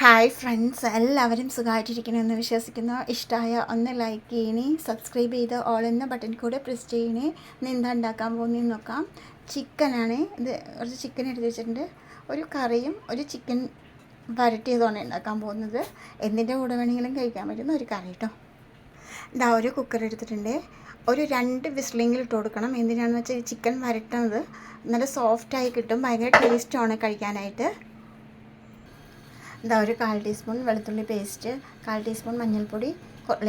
Hi friends എല്ലാവരും സുഖമായിട്ടിരിക്കണമെന്ന് വിശ്വസിക്കുന്നു. ഇഷ്ടമായ ഒന്ന് ലൈക്ക് ചെയ്യണേ. സബ്സ്ക്രൈബ് ചെയ്ത് ഓൾ എന്ന ബട്ടൺ കൂടെ പ്രസ് ചെയ്യണേ. ഇന്ന് എന്താ ഉണ്ടാക്കാൻ പോകുന്നതെന്ന് നോക്കാം. ചിക്കനാണ് ഇത് കുറച്ച് ചിക്കൻ എടുത്ത് വെച്ചിട്ടുണ്ട്. ഒരു കറിയും ഒരു ചിക്കൻ വരട്ടിയതാണ് ഉണ്ടാക്കാൻ പോകുന്നത്. എന്തിന്റെ കൂടെ വേണമെങ്കിലും കഴിക്കാൻ പറ്റുന്ന ഒരു കറി കേട്ടോ ഇതാ ഒരു കുക്കർ എടുത്തിട്ടുണ്ട്. ഒരു രണ്ട് വിസ്ലിങ്ങിൽ ഇട്ട് കൊടുക്കണം. എന്തിനാണെന്ന് വെച്ചാൽ ചിക്കൻ വരട്ടുന്നത് നല്ല സോഫ്റ്റായി കിട്ടും. ഭയങ്കര ടേസ്റ്റുമാണ് കഴിക്കാനായിട്ട്. ഇതാ ഒരു കാൽ ടീസ്പൂൺ വെളുത്തുള്ളി പേസ്റ്റ് കാൽ ടീസ്പൂൺ മഞ്ഞൾപ്പൊടി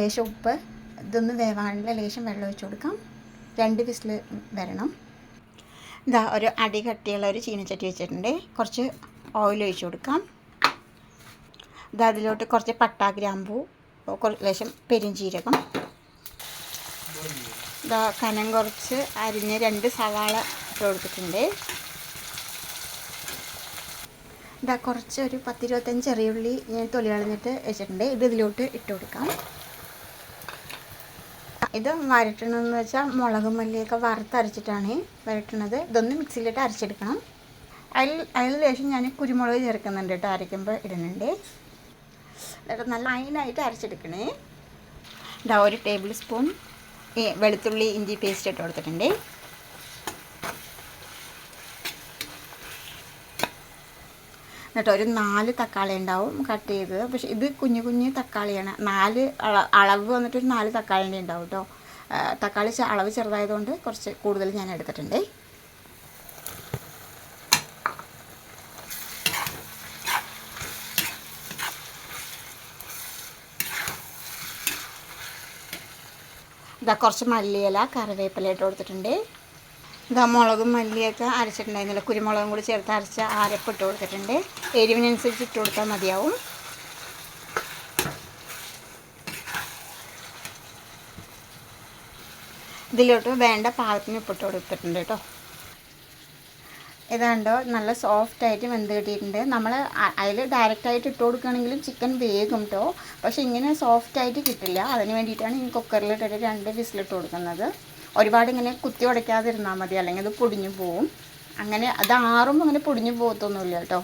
ലേശം ഉപ്പ് ഇതൊന്ന് വേവാനുള്ള ലേശം വെള്ളം ഒഴിച്ച് കൊടുക്കാം. രണ്ട് വിസിൽ വരണം. ഇതാ ഒരു അടി കട്ടിയുള്ള ഒരു ചീനച്ചട്ടി വെച്ചിട്ടുണ്ട്. കുറച്ച് ഓയിൽ ഒഴിച്ച് കൊടുക്കാം. ഇതാ അതിലോട്ട് കുറച്ച് പട്ടാ ഗ്രാമ്പൂ ലേശം പെരുംജീരകം ഇതാ കനം കുറച്ച് അരിഞ്ഞ് രണ്ട് സവാള ഇട്ട് കൊടുത്തിട്ടുണ്ട്. ഇതാ കുറച്ച് ഒരു പത്തിരുപത്തഞ്ച് ചെറിയുള്ളി ഞാൻ തൊലി കളഞ്ഞിട്ട് വെച്ചിട്ടുണ്ട്. ഇത് ഇതിലോട്ട് ഇട്ട് കൊടുക്കാം. ഇത് വരട്ടണമെന്ന് വെച്ചാൽ മുളകും മല്ലിയൊക്കെ വറുത്തരച്ചിട്ടാണ് വരട്ടണത്. ഇതൊന്ന് മിക്സിയിലിട്ട് അരച്ചെടുക്കണം. അതിൽ അതിൽ ശേഷം ഞാൻ കുരുമുളക് ചേർക്കുന്നുണ്ട് കേട്ടോ അരയ്ക്കുമ്പോൾ ഇടുന്നുണ്ട്. നല്ല അയിനായിട്ട് അരച്ചെടുക്കണേ. ഇതാ ഒരു ടേബിൾ സ്പൂൺ വെളുത്തുള്ളി ഇഞ്ചി പേസ്റ്റ് ഇട്ട് കൊടുത്തിട്ടുണ്ട്. എന്നിട്ട് ഒരു നാല് തക്കാളി ഉണ്ടാവും കട്ട് ചെയ്തത് പക്ഷെ ഇത് കുഞ്ഞു കുഞ്ഞു തക്കാളിയാണ്. നാല് അള അളവ് വന്നിട്ട് ഒരു നാല് തക്കാളിന്റെ ഉണ്ടാവും കേട്ടോ തക്കാളി അളവ് ചെറുതായതുകൊണ്ട് കുറച്ച് കൂടുതൽ ഞാൻ എടുത്തിട്ടുണ്ട്. ഇതാ കുറച്ച് മല്ലിയില കറിവേപ്പില ഇട്ട് കൊടുത്തിട്ടുണ്ട്. ഇതാ മുളകും മല്ലിയൊക്കെ അരച്ചിട്ടുണ്ടായിരുന്നില്ല. കുരുമുളകും കൂടി ചേർത്ത് അരച്ച അരപ്പ് ഇട്ട് കൊടുത്തിട്ടുണ്ട്. എരിവിനനുസരിച്ച് ഇട്ട് കൊടുത്താൽ മതിയാവും. ഇതിലോട്ട് വേണ്ട പാകത്തിന് ഉപ്പിട്ട് കൊടുത്തിട്ടുണ്ട് കേട്ടോ. ഇതാണ്ടോ നല്ല സോഫ്റ്റ് ആയിട്ട് വെന്ത് കിട്ടിയിട്ടുണ്ട്. നമ്മൾ അതിൽ ഡയറക്റ്റായിട്ട് ഇട്ട് കൊടുക്കുകയാണെങ്കിലും ചിക്കൻ വേഗം കേട്ടോ പക്ഷേ ഇങ്ങനെ സോഫ്റ്റ് ആയിട്ട് കിട്ടില്ല. അതിന് വേണ്ടിയിട്ടാണ് ഈ കുക്കറിലിട്ടിട്ട് രണ്ട് വിസിലിട്ട് കൊടുക്കുന്നത്. ഒരുപാട് ഇങ്ങനെ കുത്തി ഉടയ്ക്കാതിരുന്നാൽ മതി അല്ലെങ്കിൽ അത് പൊടിഞ്ഞു പോവും. അങ്ങനെ അത് ആറുമ്പോൾ അങ്ങനെ പൊടിഞ്ഞു പോകത്തൊന്നുമില്ല കേട്ടോ.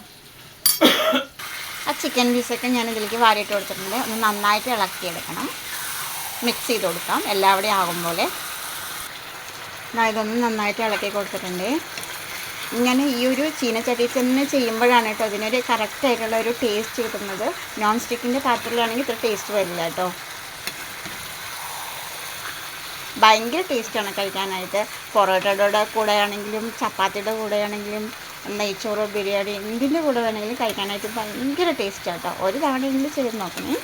ആ ചിക്കൻ പീസൊക്കെ ഞാൻ ഇതിലേക്ക് വാരിയിട്ട് കൊടുത്തിട്ടുണ്ട്. ഒന്ന് നന്നായിട്ട് ഇളക്കിയെടുക്കണം. മിക്സ് ചെയ്ത് കൊടുക്കാം. എല്ലാവിടെയും ആകും പോലെ. ഇതൊന്ന് നന്നായിട്ട് ഇളക്കി കൊടുത്തിട്ടുണ്ട്. ഇങ്ങനെ ഈ ഒരു ചീനച്ചട്ടി തന്നെ ചെയ്യുമ്പോഴാണ് കേട്ടോ അതിനൊരു കറക്റ്റായിട്ടുള്ള ഒരു ടേസ്റ്റ് കിട്ടുന്നത്. നോൺ സ്റ്റിക്കിന്റെ പാത്രത്തിലാണെങ്കിൽ ഇത്ര ടേസ്റ്റ് വരില്ല കേട്ടോ. ഭയങ്കര ടേസ്റ്റാണ് കഴിക്കാനായിട്ട്. പൊറോട്ടയുടെ കൂടെ ആണെങ്കിലും ചപ്പാത്തിയുടെ കൂടെ ആണെങ്കിലും നെയ്ച്ചോറ് ബിരിയാണി എന്തിന്റെ കൂടെ വേണമെങ്കിലും കഴിക്കാനായിട്ട് ഭയങ്കര ടേസ്റ്റാണ് കേട്ടോ ഒരു തവണയെങ്കിലും ചെയ്ത് നോക്കണേ.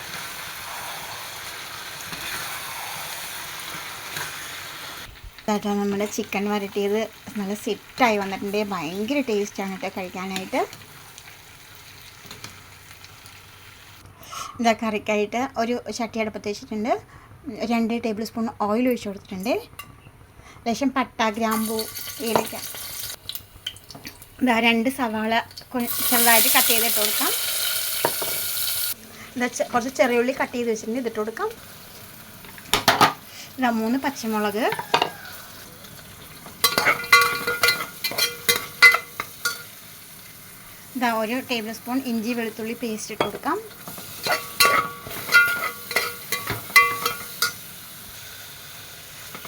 കേട്ടോ നമ്മുടെ ചിക്കൻ വരട്ടിയത്. നല്ല സെറ്റായി വന്നിട്ടുണ്ട്. ഭയങ്കര ടേസ്റ്റാണ് കേട്ടോ കഴിക്കാനായിട്ട്. ഇതാ കറിക്കായിട്ട് ഒരു ചട്ടി അടുപ്പത്ത് വെച്ചിട്ടുണ്ട്. രണ്ട് ടേബിൾ സ്പൂൺ ഓയിൽ ഒഴിച്ച് കൊടുത്തിട്ടുണ്ട്. ലേശം പട്ട ഗ്രാമ്പൂ ഏലക്ക. ഇതാ രണ്ട് സവാള ചെറുതായിട്ട് കട്ട് ചെയ്തിട്ട് കൊടുക്കാം. ഇതാ കുറച്ച് ചെറിയ ഉള്ളി കട്ട് ചെയ്ത് വെച്ചിട്ടുണ്ട് ഇതിട്ട് കൊടുക്കാം. ഇതാ മൂന്ന് പച്ചമുളക്. ഇതാ ഒരു ടേബിൾ സ്പൂൺ ഇഞ്ചി വെളുത്തുള്ളി പേസ്റ്റ് ഇട്ട് കൊടുക്കാം.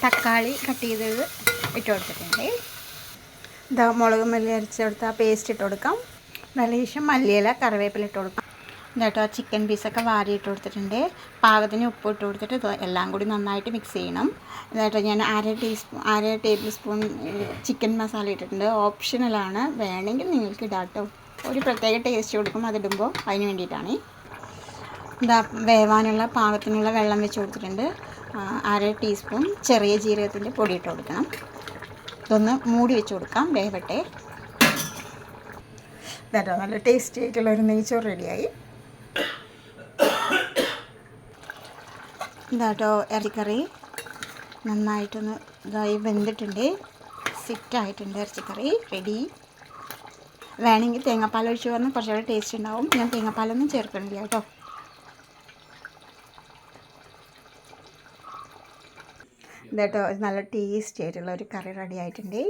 തക്കാളി കട്ട് ചെയ്തത് ഇട്ട് കൊടുത്തിട്ടുണ്ട്. ഇതാ മുളക് മല്ലി അരച്ച് കൊടുത്താൽ പേസ്റ്റ് ഇട്ട് കൊടുക്കാം. നല്ലേശം മല്ലിയില കറിവേപ്പില ഇട്ട് കൊടുക്കാം. എന്നിട്ട് ആ ചിക്കൻ പീസൊക്കെ വാരി ഇട്ട് കൊടുത്തിട്ടുണ്ട്. പാകത്തിന് ഉപ്പ് ഇട്ട് കൊടുത്തിട്ട് എല്ലാം കൂടി നന്നായിട്ട് മിക്സ് ചെയ്യണം. എന്നിട്ട് ഞാൻ അര ടീസ്പൂൺ അര ടേബിൾ സ്പൂൺ ചിക്കൻ മസാല ഇട്ടിട്ടുണ്ട്. ഓപ്ഷണലാണ് വേണമെങ്കിൽ നിങ്ങൾക്ക് ഇടാട്ടോ ഒരു പ്രത്യേക ടേസ്റ്റ് കൊടുക്കും അതിടുമ്പോൾ അതിന് വേണ്ടിയിട്ടാണ്. ഇതാ വേവാനുള്ള പാകത്തിനുള്ള വെള്ളം വെച്ച് കൊടുത്തിട്ടുണ്ട്. അര ടീസ്പൂൺ ചെറിയ ജീരകത്തിന്റെ പൊടി ഇട്ട് കൊടുക്കണം. ഇതൊന്ന് മൂടി വെച്ച് കൊടുക്കാം വേവട്ടെ. ഇതാട്ടോ നല്ല ടേസ്റ്റി ആയിട്ടുള്ള ഒരു നെയ്ച്ചോറ് റെഡിയായി. ഇതാട്ടോ ഇറച്ചിക്കറി. നന്നായിട്ടൊന്ന് ഇതായി വെന്തിട്ടുണ്ട്. സിറ്റായിട്ടുണ്ട് ഇറച്ചിക്കറി റെഡി വേണമെങ്കിൽ തേങ്ങാപ്പാൽ ഒഴിച്ച് പറഞ്ഞാൽ കുറച്ചുകൂടെ ടേസ്റ്റ് ഉണ്ടാവും. ഞാൻ തേങ്ങാപ്പാലൊന്നും ചേർക്കണില്ല കേട്ടോ. ഇതാട്ടോ നല്ല ടേസ്റ്റി ആയിട്ടുള്ള ഒരു കറി റെഡി ആയിട്ടുണ്ട്.